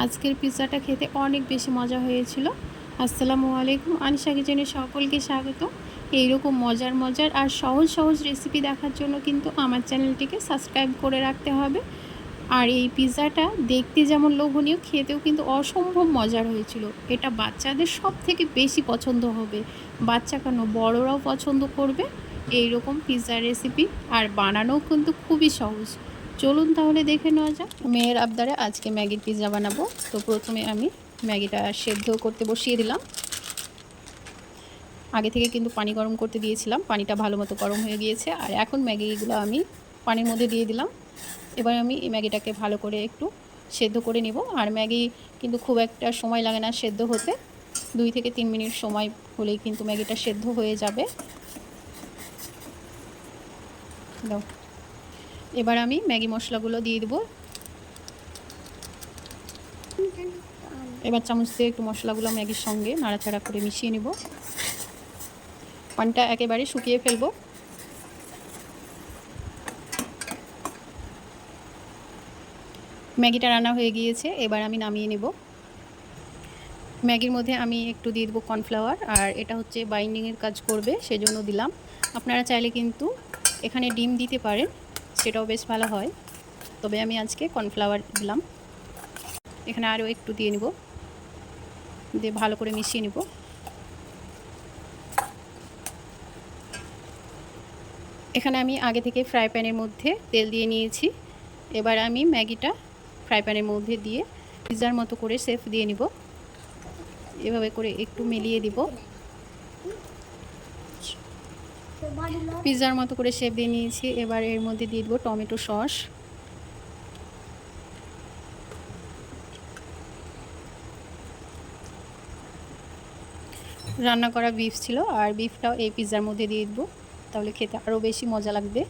আজকের পিৎজাটা খেতে অনেক বেশি মজা হয়েছিল। আসসালামু আলাইকুম। আনিশা কিচেনে সকলকে স্বাগত। এইরকম মজার মজার আর সহজ সহজ রেসিপি দেখার জন্য কিন্তু আমার চ্যানেলটিকে সাবস্ক্রাইব করে রাখতে হবে। আর এই পিৎজাটা দেখতে যেমন লোভনীয়, খেতেও কিন্তু অসম্ভব মজার হয়েছিল। এটা বাচ্চাদের সব থেকে বেশি পছন্দ হবে। বাচ্চা কেন বড়রাও পছন্দ করবে? এই রকম পিৎজার রেসিপি আর বানানোও কিন্তু খুবই সহজ। চলুন তাহলে দেখে নেওয়া যাক। মেয়ের আবদারে আজকে ম্যাগির পিৎজা বানাবো। তো প্রথমে আমি ম্যাগিটা সেদ্ধ করতে বসিয়ে দিলাম। আগে থেকে কিন্তু পানি গরম করতে দিয়েছিলাম। পানিটা ভালো মতো গরম হয়ে গিয়েছে। আর এখন ম্যাগিগুলো আমি পানির মধ্যে দিয়ে দিলাম। এবার আমি এই ম্যাগিটাকে ভালো করে একটু সেদ্ধ করে নেব। আর ম্যাগি কিন্তু খুব একটা সময় লাগে না সেদ্ধ হতে। দুই থেকে তিন মিনিট সময় হলেই কিন্তু ম্যাগিটা সেদ্ধ হয়ে যাবে। দাও। এবার আমি ম্যাগি মশলাগুলো দিয়ে দেবো। এবার চামচ দিয়ে একটু মশলাগুলো ম্যাগির সঙ্গে নাড়াচাড়া করে মিশিয়ে নেব। পানটা একেবারে শুকিয়ে ফেলব। ম্যাগিটা রান্না হয়ে গিয়েছে, এবার আমি নামিয়ে নেব। ম্যাগির মধ্যে আমি একটু দিয়ে দেবো কর্নফ্লাওয়ার, আর এটা হচ্ছে বাইন্ডিংয়ের কাজ করবে, সেজন্য দিলাম। আপনারা চাইলে কিন্তু এখানে ডিম দিতে পারেন। সেটাও বেশ ভালো হয়। তবে আমি আজকে কর্নফ্লাওয়ার দিলাম। এখানে আরও একটু দিয়ে নিব। দিয়ে ভালো করে মিশিয়ে নিব। এখানে আমি আগে থেকে ফ্রাই প্যানের মধ্যে তেল দিয়ে নিয়েছি। এবার আমি ম্যাগিটা ফ্রাই প্যানের মধ্যে দিয়ে পিৎজার মতো করে সেফ দিয়ে নিব। এভাবে করে একটু মিলিয়ে দিব। পিৎজার মতো করে শেপ দিয়ে নিয়েছি। এবার এর মধ্যে দিয়ে দেবো টমেটো সস। রান্না করা বিফ ছিল, আর বিফটাও এই পিৎজার মধ্যে দিয়ে দেবো। তাহলে খেতে আরও বেশি মজা লাগবে।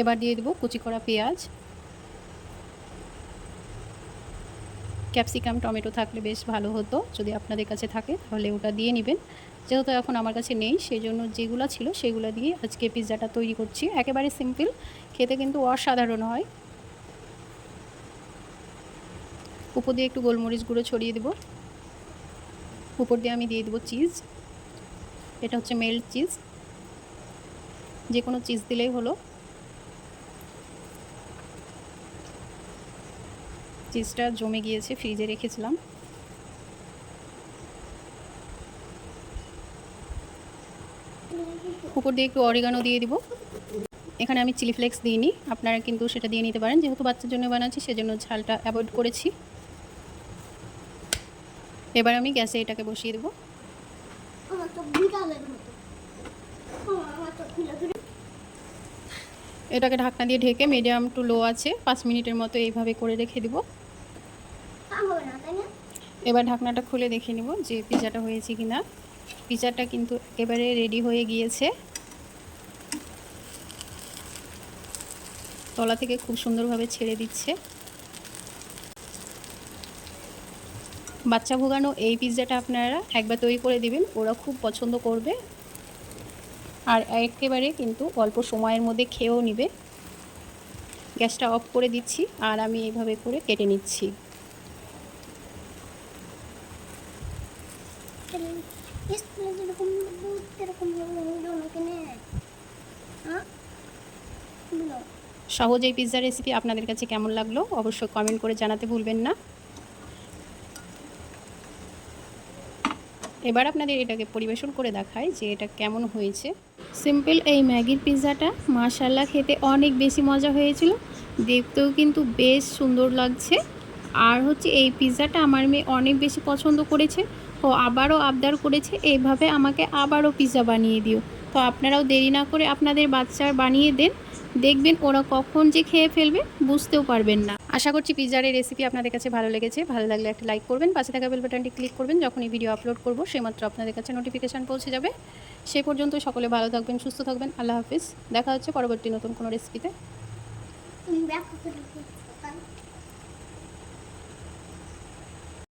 এবার দিয়ে দেবো কুচি করা পেঁয়াজ। ক্যাপসিকাম, টমেটো থাকলে বেশ ভালো হতো, যদি আপনাদের কাছে থাকে, তাহলে ওটা দিয়ে নেবেন। যেহেতু এখন আমার কাছে নেই সেই জন্য যেগুলো ছিল সেগুলো দিয়ে আজকে পিৎজাটা তৈরি করছি। একেবারে সিম্পল, খেতে কিন্তু অসাধারণ হয়। উপর দিয়ে একটু গোলমরিচ গুঁড়ো ছড়িয়ে দেব। উপর দিয়ে আমি দিয়ে দেবো চিজ। এটা হচ্ছে মেল্ট চিজ। যে কোনো চিজ দিলেই হলো। চিজটা জমে গিয়েছে, ফ্রিজে রেখেছিলাম। উপর দিয়ে একটু অরিগানো দিয়ে দিব। এখানে আমি চিলি ফ্লেক্স দিইনি, আপনারা কিন্তু সেটা দিয়ে নিতে পারেন। যেহেতু বাচ্চার জন্য বানাচ্ছি, সেজন্য ঝালটা অ্যাভয়েড করেছি। এবার আমি গ্যাসে এটাকে বসিয়ে দেবো। এটাকে ঢাকনা দিয়ে ঢেকে মিডিয়াম টু লো আছে, পাঁচ মিনিটের মতো এইভাবে করে রেখে দিব। এবার ঢাকনাটা খুলে দেখে নিব যে পিজাটা হয়েছে কি না পিজাটা কিন্তু একেবারে রেডি হয়ে গিয়েছে। তলা থেকে খুব সুন্দরভাবে ছেড়ে দিচ্ছে। বাচ্চা ভোগানো এই পিৎজাটা আপনারা একবার তৈরি করে দিবেন, ওরা খুব পছন্দ করবে। আর একেবারে কিন্তু অল্প সময়ের মধ্যে খেয়েও নিবে। গ্যাসটা অফ করে দিচ্ছি, আর আমি এইভাবে করে কেটে নিচ্ছি। সহজ এই পিৎজা রেসিপি আপনাদের কাছে কেমন লাগল অবশ্যই কমেন্ট করে জানাতে ভুলবেন না। এবার আপনাদের এটাকে পরিবেশন করে দেখায় যে এটা কেমন হয়েছে। সিম্পল এই ম্যাগির পিৎজাটা মাশাল্লাহ খেতে অনেক বেশি মজা হয়েছিল। দেখতেও কিন্তু বেশ সুন্দর লাগছে। আর হচ্ছে এই পিৎজাটা আমার মেয়ে অনেক বেশি পছন্দ করেছে। ও আবারও আবদার করেছে এইভাবে আমাকে আবারও পিৎজা বানিয়ে দিও। তো আপনারাও দেরি না করে আপনাদের বাচ্চার বানিয়ে দেন। দেখবেন ওরা কখন যে খেয়ে ফেলবে বুঝতেও পারবেন না। আশা করছি পিৎজার এই রেসিপি আপনাদের কাছে ভালো লেগেছে। ভালো লাগলে একটা লাইক করবেন পাশে থাকা বেল বাটনটি ক্লিক করবেন। যখন এই ভিডিও আপলোড করব সেমাত্র আপনাদের কাছে নোটিফিকেশান পৌঁছে যাবে। সে পর্যন্ত সকলে ভালো থাকবেন সুস্থ থাকবেন। আল্লাহ হাফিজ। দেখা হচ্ছে পরবর্তী নতুন কোনো রেসিপিতে